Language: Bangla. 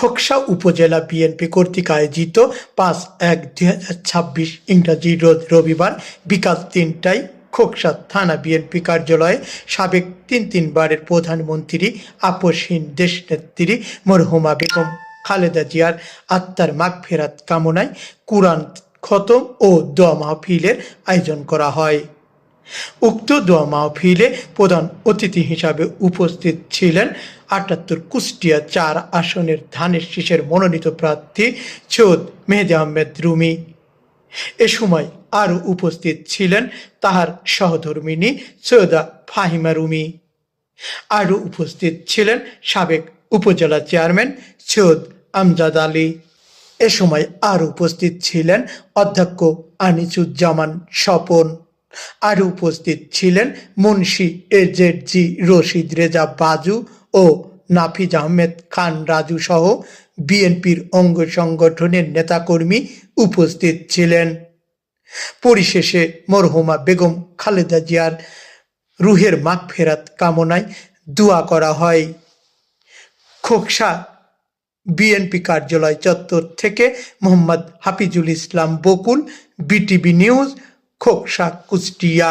খোকসা উপজেলা বিএনপি কর্তৃক আয়োজিত পাঁচ এক দুই হাজার ছাব্বিশ ইংরাজি রোজ রবিবার বিকাল তিনটায় খোকসা থানা বিএনপি কার্যালয়ে সাবেক তিন তিনবারের প্রধানমন্ত্রী, আপসহীন দেশনেত্রী মরহুমা বেগম খালেদা জিয়ার আত্মার মাগফেরাত কামনায় কুরআন খতম ও দোয়া মাহফিলের আয়োজন করা হয়। উক্ত দোয়া মাহফিলে প্রধান অতিথি হিসাবে উপস্থিত ছিলেন আটাত্তর কুষ্টিয়া চার আসনের ধানের শীষের মনোনীত প্রার্থী সৈয়দ মেহেদি আহমেদ রুমি। এ সময় আরও উপস্থিত ছিলেন তাহার সহধর্মিনী সৈয়দা ফাহিমা রুমি। আরও উপস্থিত ছিলেন সাবেক উপজেলা চেয়ারম্যান সৈয়দ আমজাদ আলী। এ সময় আর উপস্থিত ছিলেন অধ্যক্ষ আনিসুজ্জামান স্বপন। আরও উপস্থিত ছিলেন Munshi A Z G Rashid Reza Baju ও নাফিজ আহমেদ খান রাজু সহ বিএনপির অঙ্গ সংগঠনের নেতাকর্মী উপস্থিত ছিলেন। পরিশেষে মরহুমা বেগম খালেদা জিয়ার রুহের মাগফেরাত কামনায় দোয়া করা হয়। খোকসা বিএনপি কার্যালয় চত্বর থেকে মোহাম্মদ হাফিজুল ইসলাম বকুল, বিটিভি নিউজ খোকসা কুষ্টিয়া